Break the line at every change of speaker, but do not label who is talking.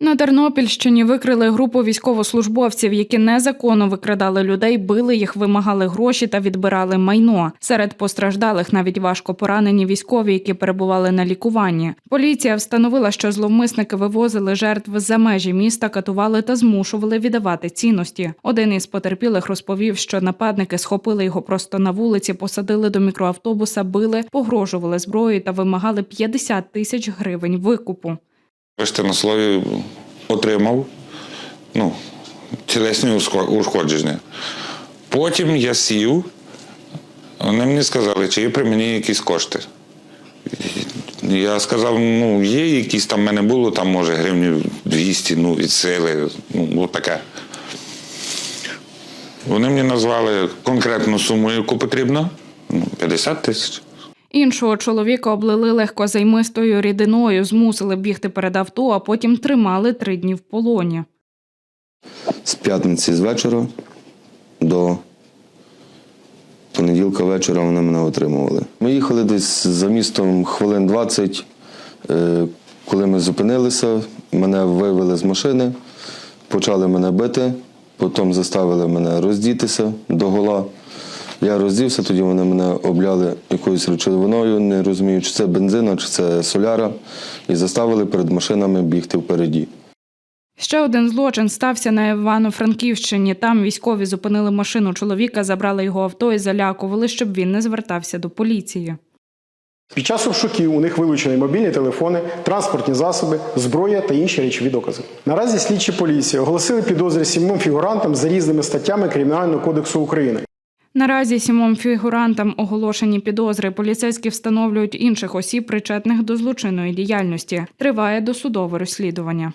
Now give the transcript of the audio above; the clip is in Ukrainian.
На Тернопільщині викрили групу військовослужбовців, які незаконно викрадали людей, били їх, вимагали гроші та відбирали майно. Серед постраждалих навіть важко поранені військові, які перебували на лікуванні. Поліція встановила, що зловмисники вивозили жертв за межі міста, катували та змушували віддавати цінності. Один із потерпілих розповів, що нападники схопили його просто на вулиці, посадили до мікроавтобуса, били, погрожували зброєю та вимагали 50 тисяч гривень викупу.
Бачите, на слові отримав ну, тілесні ушкодження. Потім я сів, вони мені сказали, чи є при мені якісь кошти. Я сказав, ну, є якісь там в мене було, там може гривнів 200, ну, від сили, ну, таке. Вони мені назвали конкретну суму, яку потрібно, ну, 50 тисяч.
Іншого чоловіка облили легкозаймистою рідиною, змусили бігти перед авто, а потім тримали три дні в полоні.
з п'ятниці з вечора до понеділка вечора вони мене отримували. Ми їхали десь за містом хвилин 20. Е, Коли ми зупинилися, мене вивели з машини, почали мене бити, потім заставили мене роздітися до гола. Я роздівся, тоді вони мене обляли якоюсь речовиною, не розумію, чи це бензина, чи це соляра, і заставили перед машинами бігти впереді.
Ще один злочин стався на Івано-Франківщині. Там військові зупинили машину чоловіка, забрали його авто і залякували, щоб він не звертався до поліції.
Під час обшуків у них вилучені мобільні телефони, транспортні засоби, зброя та інші речові докази. Наразі слідчі поліції оголосили підозри сімом фігурантам за різними статтями Кримінального кодексу України.
Наразі сімом фігурантам оголошені підозри. Поліцейські встановлюють інших осіб, причетних до злочинної діяльності. Триває досудове розслідування.